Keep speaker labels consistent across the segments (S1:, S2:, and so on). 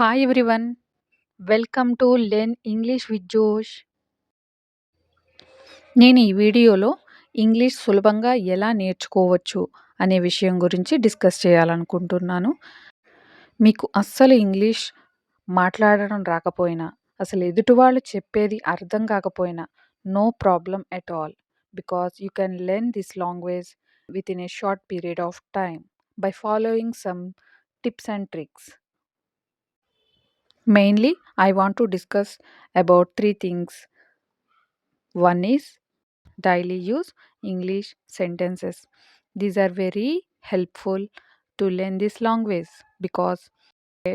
S1: Hi everyone welcome to learn English with Josh నేను ఈ వీడియోలో ఇంగ్లీష్ సులభంగా ఎలా నేర్చుకోవచ్చు అనే విషయం గురించి డిస్కస్ చేయాలనుకుంటున్నాను. మీకు అస్సలు ఇంగ్లీష్ మాట్లాడడం రాకపోయినా అసలు ఎదుటి వాళ్ళు చెప్పేది అర్థం కాకపోయినా no problem at all because you can learn this language with in a short period of time by following some tips and tricks mainly I want to discuss about three things one is daily use English sentences these are very helpful to learn this language because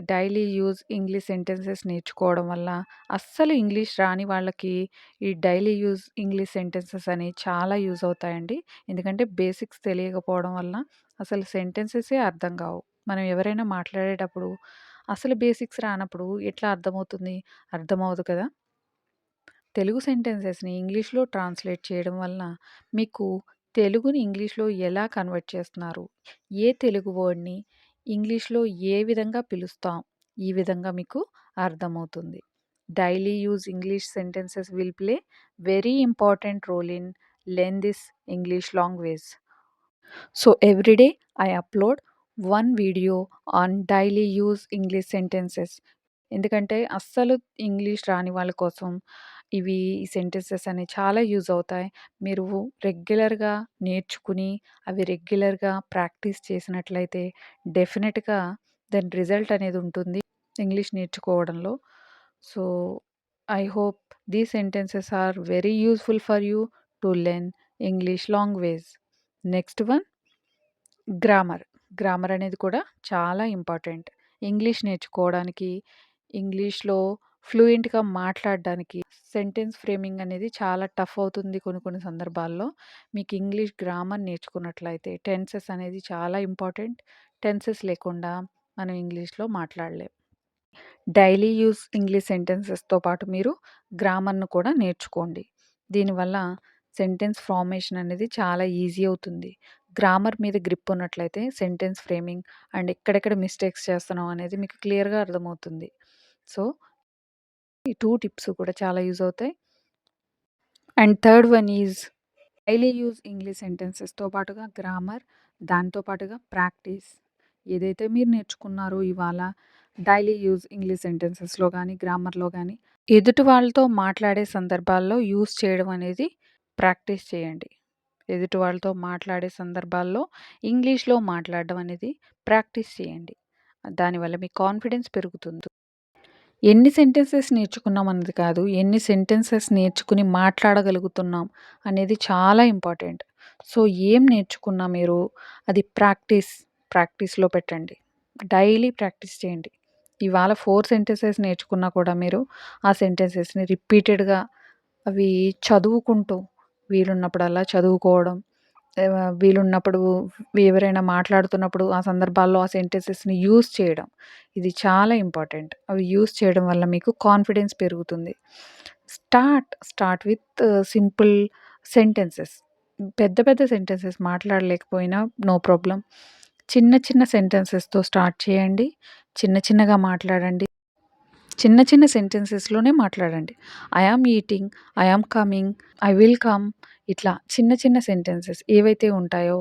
S1: daily use English sentences నేర్చుకోవడం వల్ల అస్సలు English రాని వాళ్ళకి ఈ daily use English sentences అనేవి చాలా use అవుతాయండి ఎందుకంటే బేసిక్స్ తెలియకపోవడం వల్ల అసలు సెంటెన్సెసే అర్థం కావు మనం ఎవరైనా మాట్లాడేటప్పుడు అసలు బేసిక్స్ రానప్పుడు ఎట్లా అర్థమవుతుంది? అర్థమవదు కదా! తెలుగు సెంటెన్సెస్ని ఇంగ్లీష్లో ట్రాన్స్లేట్ చేయడం వలన మీకు తెలుగుని ఇంగ్లీష్లో ఎలా కన్వర్ట్ చేస్తున్నారు? ఏ తెలుగు వర్డ్ని ఇంగ్లీష్లో ఏ విధంగా పిలుస్తాం? ఈ విధంగా మీకు అర్థమవుతుంది. Daily use English sentences will play very important role in learn this English language. So everyday I upload one video on daily use English sentences. ఎందుకంటే అస్సలు ఇంగ్లీష్ రాని వాళ్ళ కోసం ఇవి ఈ సెంటెన్సెస్ అనేవి చాలా యూజ్ అవుతాయి. మీరు రెగ్యులర్గా నేర్చుకుని అవి రెగ్యులర్గా ప్రాక్టీస్ చేసినట్లయితే డెఫినెట్గా దాని రిజల్ట్ అనేది ఉంటుంది ఇంగ్లీష్ నేర్చుకోవడంలో. So I hope these sentences are very useful for you to learn English language. Next one grammar. Grammar అనేది కూడా చాలా ఇంపార్టెంట్. ఇంగ్లీష్ నేర్చుకోవడానికి ఇంగ్లీష్లో ఫ్లూయెంట్గా మాట్లాడడానికి సెంటెన్స్ ఫ్రేమింగ్ అనేది చాలా టఫ్ అవుతుంది కొన్ని కొన్ని సందర్భాల్లో. మీకు ఇంగ్లీష్ గ్రామర్ నేర్చుకున్నట్లయితే టెన్సెస్ అనేది చాలా ఇంపార్టెంట్. టెన్సెస్ లేకుండా మనం ఇంగ్లీష్లో మాట్లాడలేం. డైలీ యూస్ ఇంగ్లీష్ సెంటెన్సెస్తో పాటు మీరు గ్రామర్ను కూడా నేర్చుకోండి. దీనివల్ల సెంటెన్స్ ఫార్మేషన్ అనేది చాలా ఈజీ అవుతుంది. గ్రామర్ మీద గ్రిప్ ఉన్నట్లయితే సెంటెన్స్ ఫ్రేమింగ్ అండ్ ఎక్కడెక్కడ మిస్టేక్స్ చేస్తున్నాం అనేది మీకు క్లియర్గా అర్థమవుతుంది. సో ఈ టూ టిప్స్ కూడా చాలా యూజ్ అవుతాయి. And third one is daily use English సెంటెన్సెస్తో పాటుగా గ్రామర్ దాంతో పాటుగా ప్రాక్టీస్. ఏదైతే మీరు నేర్చుకున్నారో ఇవాళ డైలీ యూజ్ ఇంగ్లీష్ సెంటెన్సెస్లో కానీ గ్రామర్లో కానీ ఎదుటి వాళ్ళతో మాట్లాడే సందర్భాల్లో యూజ్ చేయడం అనేది ప్రాక్టీస్ చేయండి. ఎదుటి వాళ్ళతో మాట్లాడే సందర్భాల్లో ఇంగ్లీష్లో మాట్లాడడం అనేది ప్రాక్టీస్ చేయండి. దానివల్ల మీ కాన్ఫిడెన్స్ పెరుగుతుంది. ఎన్ని సెంటెన్సెస్ నేర్చుకున్నాం అన్నది కాదు ఎన్ని సెంటెన్సెస్ నేర్చుకుని మాట్లాడగలుగుతున్నాం అనేది చాలా ఇంపార్టెంట్. సో ఏం నేర్చుకున్నా మీరు అది ప్రాక్టీస్ ప్రాక్టీస్లో పెట్టండి. డైలీ ప్రాక్టీస్ చేయండి. ఇవాళ ఫోర్ సెంటెన్సెస్ నేర్చుకున్నా కూడా మీరు ఆ సెంటెన్సెస్ని రిపీటెడ్గా అవి చదువుకుంటూ వీలున్నప్పుడల్లా చదువుకోవడం వీలున్నప్పుడు ఎవరైనా మాట్లాడుతున్నప్పుడు ఆ సందర్భాల్లో ఆ సెంటెన్సెస్ని యూస్ చేయడం. ఇది చాలా ఇంపార్టెంట్. అవి యూస్ చేయడం వల్ల మీకు కాన్ఫిడెన్స్ పెరుగుతుంది. Start start with simple sentences. పెద్ద పెద్ద సెంటెన్సెస్ మాట్లాడలేకపోయినా నో ప్రాబ్లం. చిన్న చిన్న సెంటెన్సెస్తో స్టార్ట్ చేయండి. చిన్న చిన్నగా మాట్లాడండి. చిన్న చిన్న సెంటెన్సెస్లోనే మాట్లాడండి. I am eating I am coming I will come ఇట్లా చిన్న చిన్న సెంటెన్సెస్ ఏవైతే ఉంటాయో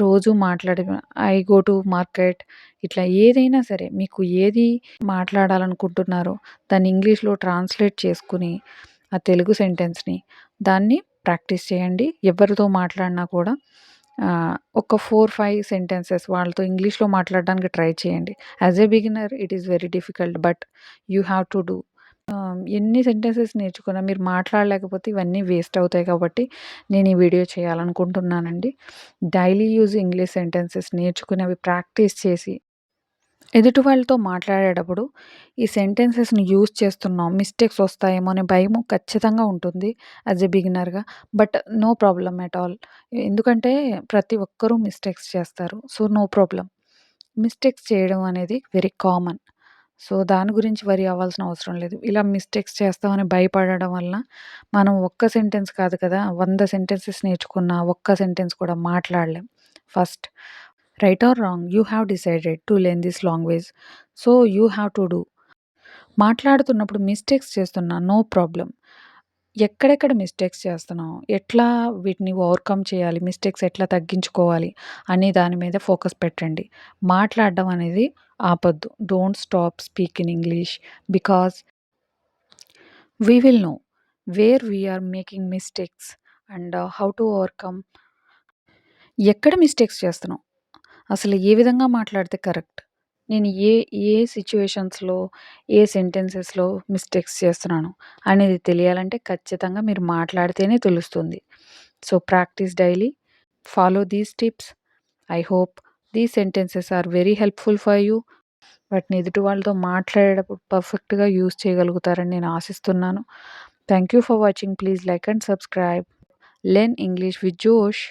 S1: రోజు మాట్లాడే ఐ గో టు మార్కెట్ ఇట్లా ఏదైనా సరే మీకు ఏది మాట్లాడాలనుకుంటున్నారో దాన్ని ఇంగ్లీష్లో ట్రాన్స్లేట్ చేసుకుని ఆ తెలుగు సెంటెన్స్ని దాన్ని ప్రాక్టీస్ చేయండి. ఎవరితో మాట్లాడినా కూడా ఒక ఫోర్ ఫైవ్ సెంటెన్సెస్ వాళ్ళతో ఇంగ్లీష్లో మాట్లాడడానికి ట్రై చేయండి. As a beginner it is very difficult but you have to do. ఎన్ని సెంటెన్సెస్ నేర్చుకున్నా మీరు మాట్లాడలేకపోతే ఇవన్నీ వేస్ట్ అవుతాయి కాబట్టి నేను ఈ వీడియో చేయాలనుకుంటున్నానండి. డైలీ యూజ్ ఇంగ్లీష్ సెంటెన్సెస్ నేర్చుకుని అవి ప్రాక్టీస్ చేసి ఎదుటి వాళ్ళతో మాట్లాడేటప్పుడు ఈ సెంటెన్సెస్ని యూజ్ చేస్తున్నాం. మిస్టేక్స్ వస్తాయేమో అనే భయము ఖచ్చితంగా ఉంటుంది as a బిగినర్గా. But no problem at all. ఎందుకంటే ప్రతి ఒక్కరూ మిస్టేక్స్ చేస్తారు. సో నో ప్రాబ్లం మిస్టేక్స్ చేయడం అనేది వెరీ కామన్. సో దాని గురించి వరి అవ్వాల్సిన అవసరం లేదు. ఇలా మిస్టేక్స్ చేస్తామని భయపడడం వల్ల మనం ఒక్క సెంటెన్స్ కాదు కదా వంద సెంటెన్సెస్ నేర్చుకున్న ఒక్క సెంటెన్స్ కూడా మాట్లాడలేం. First right or wrong you have decided to learn this language so you have to do మాట్లాడుతున్నప్పుడు మిస్టేక్స్ చేస్తున్నా నో ప్రాబ్లం ఎక్కడెక్కడ మిస్టేక్స్ చేస్తున్నావు? ఎట్లా వీటిని ఓవర్‌కమ్ చేయాలి? మిస్టేక్స్ ఎట్లా తగ్గించుకోవాలి? అనే దాని మీద ఫోకస్ పెట్టండి. మాట్లాడడం అనేది ఆపద్దు don't stop speak in English because we will know where we are making mistakes and how to overcome. ఎక్కడ మిస్టేక్స్ చేస్తున్నావు? అసలు ఏ విధంగా మాట్లాడితే కరెక్ట్? నేను ఏ ఏ సిచ్యువేషన్స్లో ఏ సెంటెన్సెస్‌లో మిస్టేక్స్ చేస్తున్నాను అనేది తెలియాలంటే ఖచ్చితంగా మీరు మాట్లాడితేనే తెలుస్తుంది. So, practice daily. Follow these tips. I hope these sentences are very helpful for you. వాటిని ఎదుటి వాళ్ళతో మాట్లాడేటప్పుడు పర్ఫెక్ట్‌గా యూజ్ చేయగలుగుతారని నేను ఆశిస్తున్నాను. Thank you for watching. Please like and subscribe. Learn English with Josh.